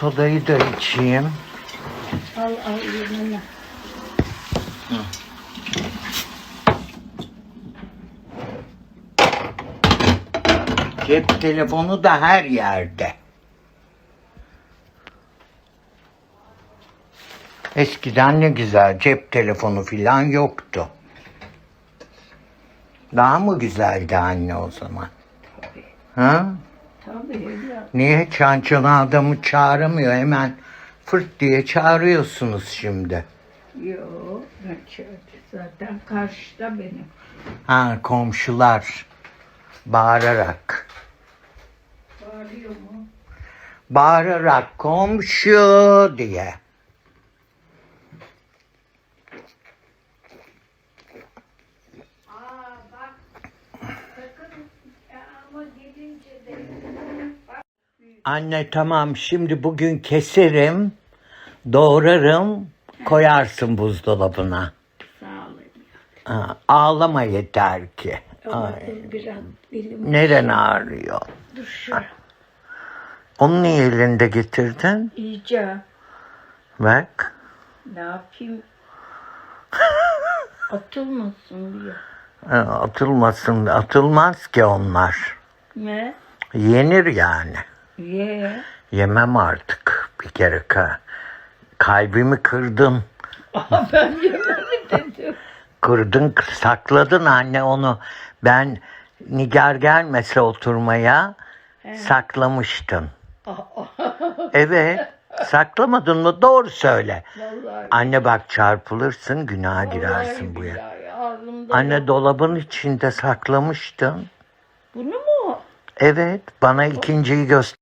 sodayı da içeyim. Al al yanına. Cep telefonu da her yerde. Eskiden ne güzel cep telefonu filan yoktu. Daha mı güzeldi anne o zaman? Ha? Tabii. Niye çançana adamı çağıramıyor hemen fırt diye çağırıyorsunuz şimdi. Yok. Zaten karşıda benim. Ha komşular bağırarak. Bağırıyor mu? Bağırarak komşu diye. Aa bak. Sakın ama gelince de. Anne tamam şimdi bugün keserim, doğrarım, koyarsın buzdolabına. Sağ olun. Ha, ağlama yeter ki. Ama Ay, biraz neren ağrıyor? Dur şu. Onu niye elinde getirdin? İyice. Bak. Ne yapayım? Atılmasın diye. Ha, Atılmasın, atılmaz ki onlar. Ne? Yenir yani. Ye. Yemem artık bir kere. Ka- kalbimi kırdın. Aa, ben yemedim dedim. Kırdın, sakladın anne onu. Ben Nigar gelmese oturmaya saklamıştın. Evet, saklamadın mı? Doğru söyle. Vallahi. Anne bak çarpılırsın, günaha girersin bu ya. Anne dolabın içinde saklamıştın. Bunu mu? Evet, bana ikinciyi göster.